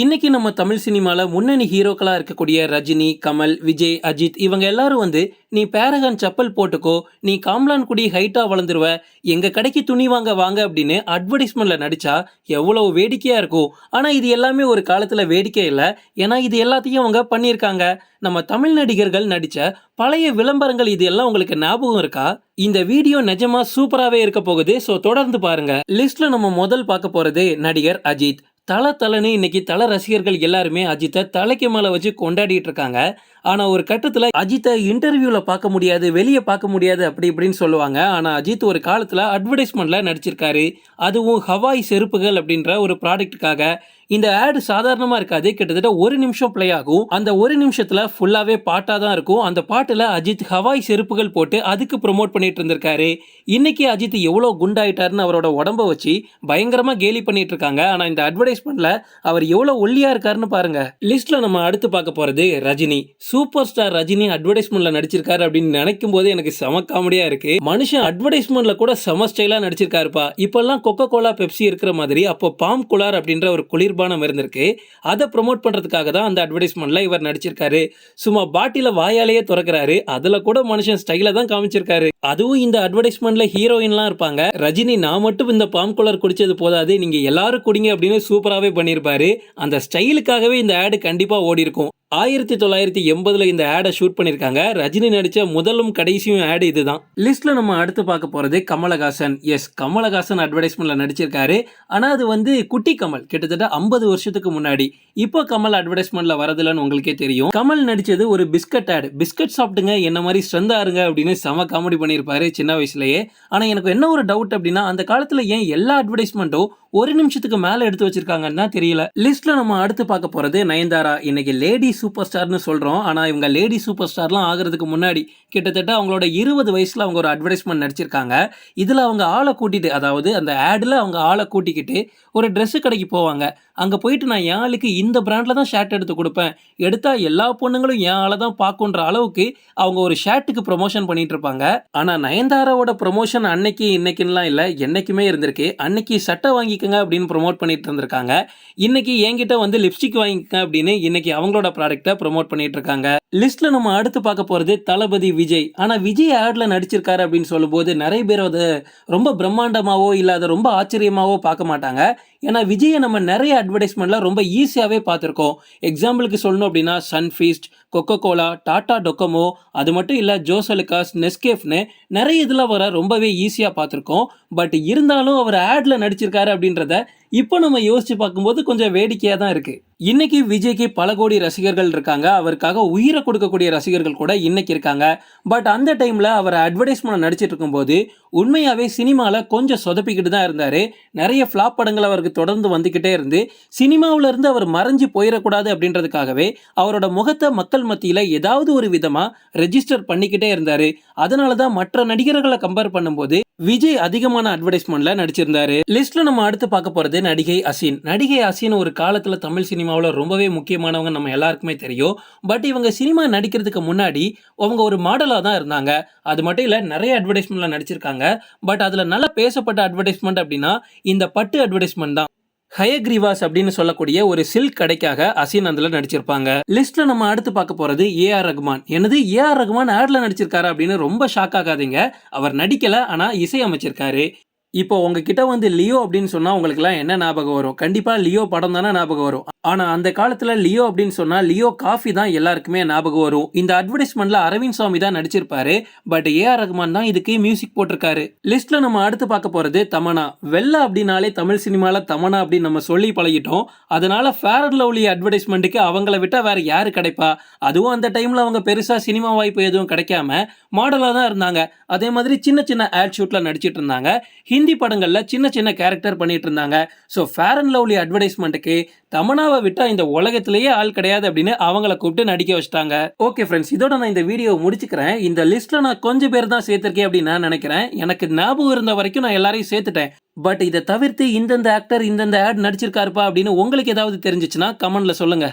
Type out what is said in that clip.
இன்னைக்கு நம்ம தமிழ் சினிமாவில் முன்னணி ஹீரோக்களாக இருக்கக்கூடிய ரஜினி கமல் விஜய் அஜித் இவங்க எல்லாரும் வந்து நீ பேரகான் செப்பல் போட்டுக்கோ நீ காம்லான் குடி ஹைட்டாக வளர்ந்துருவ எங்கள் கடைக்கு துணி வாங்க வாங்க அப்படின்னு அட்வர்டைஸ்மெண்ட்டில் நடித்தா எவ்வளவு வேடிக்கையாக இருக்கும். ஆனால் இது எல்லாமே ஒரு காலத்தில் வேடிக்கை இல்லை. ஏன்னா இது எல்லாத்தையும் அவங்க பண்ணியிருக்காங்க. நம்ம தமிழ் நடிகர்கள் நடித்த பழைய விளம்பரங்கள் இது எல்லாம் உங்களுக்கு ஞாபகம் இருக்கா? இந்த வீடியோ நிஜமா சூப்பராகவே இருக்க போகுது. ஸோ தொடர்ந்து பாருங்க. லிஸ்ட்ல நம்ம முதல் பார்க்க போகிறது நடிகர் அஜித். தல தலன்னு இன்னைக்கு தல ரசிகர்கள் எல்லாருமே அஜித்தை தலைக்கு மேலே வச்சு கொண்டாடிட்டு இருக்காங்க. ஆனால் ஒரு கட்டத்தில் அஜித்தை இன்டர்வியூவில் பார்க்க முடியாது வெளியே பார்க்க முடியாது அப்படி இப்படின்னு சொல்லுவாங்க. ஆனால் அஜித் ஒரு காலத்தில் அட்வர்டைஸ்மெண்ட்டில் நடிச்சிருக்காரு. அதுவும் ஹவாய் செருப்புகள் அப்படின்ற ஒரு ப்ராடக்ட்டுக்காக இந்த ஆடு சாதாரணமாக இருக்காது. கிட்டத்தட்ட ஒரு நிமிஷம் ப்ளே ஆகும். அந்த ஒரு நிமிஷத்தில் ஃபுல்லாகவே பாட்டாக தான் இருக்கும். அந்த பாட்டில் அஜித் ஹவாய் செருப்புகள் போட்டு அதுக்கு ப்ரொமோட் பண்ணிட்டு இருந்திருக்காரு. இன்னைக்கு அஜித் எவ்வளோ குண்டாயிட்டாருன்னு அவரோட உடம்ப வச்சு பயங்கரமாக கேலி பண்ணிட்டு இருக்காங்க. ஆனால் இந்த அட்வர்டைஸ்மெண்ட்ல அவர் எவ்வளோ ஒல்லியா இருக்காருன்னு பாருங்க. லிஸ்ட்ல நம்ம அடுத்து பார்க்க போறது ரஜினி. சூப்பர் ஸ்டார் ரஜினி அட்வர்டைஸ்மெண்ட்ல நடிச்சிருக்காரு அப்படின்னு நினைக்கும் போது எனக்கு செம காமெடியா இருக்கு. மனுஷன் அட்வர்டைஸ்மெண்ட்ல கூட செம ஸ்டைலா நடிச்சிருக்காருப்பா. இப்பெல்லாம் கொக்கோ கோலா பெப்சி இருக்கிற மாதிரி அப்போ பாம் குலார் அப்படின்ற ஒரு குளிர்பானம் இருந்திருக்கு அதை ப்ரொமோட் பண்ணுறதுக்காக தான் அந்த அட்வர்டைஸ்மெண்ட்டில் இவர் நடிச்சிருக்காரு. சும்மா பாட்டில வாயாலேயே திறக்கிறாரு. அதில் கூட மனுஷன் ஸ்டைல தான் காமிச்சிருக்காரு. அதுவும் இந்த அட்வர்டைஸ்மெண்ட்டில் ஹீரோயின்லாம் இருப்பாங்க. ரஜினி நான் மட்டும் இந்த பாம் கூலர் குடிச்சது போதாது. நீங்கள் எல்லாரும் குடிங்க அப்படின்னு சூப்பராகவே பண்ணியிருப்பாரு அந்த ஸ்டைலுக்காகவே இந்த ஆடு கண்டிப்பாக ஓடி இருக்கும் ஆயிரத்தி தொள்ளாயிரத்தி எண்பதில் இந்த ஆடை ஷூட் பண்ணியிருக்காங்க ரஜினி நடித்த முதலும் கடைசியும் ஆடு இதுதான். லிஸ்ட்ல நம்ம அடுத்து பார்க்க போகிறது கமலஹாசன். எஸ் கமலஹாசன் அட்வர்டைஸ்மெண்ட்டில் நடிச்சிருக்காரு. ஆனால் அது வந்து குட்டி கமல். கிட்டத்தட்ட ஐம்பது வருஷத்துக்கு முன்னாடி. இப்போ கமல் அட்வர்டைஸ்மெண்ட்டில் வரதில்லைன்னு உங்களுக்கே தெரியும். கமல் நடித்தது ஒரு பிஸ்கட் ஆடு. பிஸ்கட் சாப்பிட்டுங்க என்ன மாதிரி ஸ்ட்ரெந்தாக இருங்க அப்படின்னு செம காமெடி பண்ணியிருப்பாரு சின்ன வயசுலேயே. ஆனால் எனக்கு என்ன ஒரு டவுட் அப்படின்னா அந்த காலத்தில் ஏன் எல்லா அட்வர்டைஸ்மெண்ட்டும் ஒரு நிமிஷத்துக்கு மேல எடுத்து வச்சிருக்காங்கன்னு தான் தெரியல. லிஸ்ட்ல நம்ம அடுத்து பார்க்க போறது நயன்தாரா. இன்னைக்கு லேடி சூப்பர் ஸ்டார்னு சொல்றோம். ஆனா இவங்க லேடி சூப்பர் ஸ்டார்லாம் ஆகிறதுக்கு முன்னாடி கிட்டத்தட்ட அவங்களோட இருபது வயசுல அவங்க ஒரு அட்வர்டைஸ்மெண்ட் நடிச்சிருக்காங்க. இதுல அவங்க ஆளை கூட்டிட்டு அதாவது அந்த ஆட்ல அவங்க ஆளை கூட்டிக்கிட்டு ஒரு ட்ரெஸ் கடைக்கு போவாங்க. அங்க போயிட்டு நான் என் ஆளுக்கு இந்த பிராண்ட்ல தான் ஷர்ட் எடுத்து கொடுப்பேன். எடுத்தா எல்லா பொண்ணுங்களும் என் ஆளை தான் பார்க்குன்ற அளவுக்கு அவங்க ஒரு ஷர்ட்டுக்கு ப்ரொமோஷன் பண்ணிட்டு இருப்பாங்க. ஆனா நயன்தாராவோட ப்ரொமோஷன் அன்னைக்கு இன்னைக்குலாம் இல்லை என்னைக்குமே இருந்திருக்கு. அன்னைக்கு சட்டை வாங்கி வாங்கிக்கங்க அப்படின்னு ப்ரொமோட் பண்ணிட்டு இருந்திருக்காங்க. இன்னைக்கு என்கிட்ட வந்து லிப்ஸ்டிக் வாங்கிக்கங்க அப்படின்னு இன்னைக்கு அவங்களோட ப்ராடக்ட்டை ப்ரொமோட் பண்ணிட்டு இருக்காங்க. லிஸ்ட்ல நம்ம அடுத்து பார்க்க போறது தளபதி விஜய். ஆனா விஜய் ஆட்ல நடிச்சிருக்காரு அப்படின்னு சொல்லும்போது நிறைய பேர் அதை ரொம்ப பிரம்மாண்டமாவோ இல்லாத அதை ரொம்ப ஆச்சரியமாவோ பார்க்க மாட்டாங்க. ஏன்னா விஜயை நம்ம நிறைய அட்வர்டைஸ்மெண்ட்லாம் ரொம்ப ஈஸியாகவே பார்த்துருக்கோம். எக்ஸாம்பிளுக்கு சொல்லணும் அப்படின்னா Sunfeast Coca Cola Tata Docomo அது மட்டும் இல்லை ஜோசலுக்காஸ் நெஸ்கேஃப்னு நிறைய இதில் வர ரொம்பவே ஈஸியாக பார்த்துருக்கோம். பட் இருந்தாலும் அவர் ஆட்ல நடிச்சிருக்காரு அப்படின்றத இப்போ நம்ம யோசிச்சு பார்க்கும்போது கொஞ்சம் வேடிக்கையாக தான் இருக்கு. இன்னைக்கு விஜய்க்கு பல கோடி ரசிகர்கள் இருக்காங்க. அவருக்காக உயிரை கொடுக்கக்கூடிய ரசிகர்கள் கூட இன்னைக்கு இருக்காங்க. பட் அந்த டைம்ல அவர் அட்வர்டைஸ்மெண்ட் நடிச்சிட்டு இருக்கும்போது உண்மையாகவே சினிமாவில் கொஞ்சம் சொதப்பிக்கிட்டு தான் இருந்தார். நிறைய ஃப்ளாப் படங்கள் அவருக்கு தொடர்ந்து வந்துக்கிட்டே இருந்து சினிமாவிலேருந்து அவர் மறைஞ்சு போயிடக்கூடாது அப்படின்றதுக்காகவே அவரோட முகத்தை மக்கள் மத்தியில் ஏதாவது ஒரு விதமாக ரெஜிஸ்டர் பண்ணிக்கிட்டே இருந்தார். அதனால தான் மற்ற நடிகர்களை கம்பேர் பண்ணும்போது விஜய் அதிகமான அட்வர்டைஸ்மெண்ட்ல நடிச்சிருந்தாரு. லிஸ்ட்ல நம்ம அடுத்து பார்க்க போறது நடிகை அசின். நடிகை அசின் ஒரு காலத்துல தமிழ் சினிமாவில் ரொம்பவே முக்கியமானவங்க நம்ம எல்லாருக்குமே தெரியும். பட் இவங்க சினிமா நடிக்கிறதுக்கு முன்னாடி அவங்க ஒரு மாடலாக தான் இருந்தாங்க. அது மட்டும் இல்லை நிறைய அட்வர்டைஸ்மெண்ட்ல நடிச்சிருக்காங்க. பட் அதில் நல்லா பேசப்பட்ட அட்வர்டைஸ்மெண்ட் அப்படின்னா இந்த பட்டு அட்வர்டைஸ்மெண்ட் தான். ஹயக்ரிவாஸ் அப்படின்னு சொல்லக்கூடிய ஒரு சில்க் கடைக்காக அசின் அதில் நடிச்சிருப்பாங்க. லிஸ்ட்ல நம்ம அடுத்து பார்க்க போறது ஏஆர் ரகுமான். எனது ஏ ஆர் ரகுமான் ஆட்ல நடிச்சிருக்காரு அப்படின்னு ரொம்ப ஷாக் ஆகாதீங்க. அவர் நடிக்கல ஆனா இசை அமைச்சிருக்காரு. இப்போ உங்ககிட்ட வந்து லியோ அப்படின்னு சொன்னா உங்களுக்குலாம் என்ன ஞாபகம் வரும்? கண்டிப்பா லியோ படம் தானே ஞாபகம் வரும். ஆனா அந்த காலத்துல லியோ அப்படின்னு சொன்னா லியோ காஃபி தான் எல்லாருக்குமே ஞாபகம் வரும். இந்த அட்வர்டைஸ்மெண்ட்ல அரவிந்த் சுவாமி தான் நடிச்சிருப்பாரு. பட் ஏஆர் ரகுமான் தான் இதுக்கு மியூசிக் போட்டிருக்காரு. லிஸ்ட்ல நம்ம அடுத்து பார்க்க போறது தமனா. வெள்ள அப்படின்னாலே தமிழ் சினிமால தமனா அப்படின்னு நம்ம சொல்லி பழகிட்டோம். அதனால ஃபேர் அண்ட் லவ்லி அட்வர்டைஸ்மெண்ட்டுக்கு அவங்கள விட்டா வேற யாரு கிடைப்பா? அதுவும் அந்த டைம்ல அவங்க பெருசா சினிமா வாய்ப்பு எதுவும் கிடைக்காம மாடலா தான் இருந்தாங்க. அதே மாதிரி சின்ன சின்ன ஆட் ஷூட்ல நடிச்சிட்டு இருந்தாங்க. ஹிந்தி ஹிந்தி படங்களில் சின்ன சின்ன கேரக்டர் பண்ணிட்டு இருந்தாங்க. ஸோ ஃபேர் அண்ட் லவ்லி அட்வர்டைஸ்மெண்ட்டுக்கு தமனாவை விட்டால் இந்த உலகத்திலேயே ஆள் கிடையாது அப்படின்னு அவங்கள கூப்பிட்டு நடிக்க வச்சிட்டாங்க. ஓகே ஃப்ரெண்ட்ஸ் இதோட நான் இந்த வீடியோ முடிச்சுக்கிறேன். இந்த லிஸ்ட்டில் நான் கொஞ்சம் பேர் தான் சேர்த்துருக்கேன் அப்படின்னு நான் நினைக்கிறேன். எனக்கு ஞாபகம் இருந்த வரைக்கும் நான் எல்லாரையும் சேர்த்துட்டேன். பட் இதை தவிர்த்து இந்தந்த ஆக்டர் இந்தந்த ஆட் நடிச்சிருக்காருப்பா அப்படின்னு உங்களுக்கு ஏதாவது தெரிஞ்சிச்சுன்னா கமெண்ட்ல சொல்லுங்க.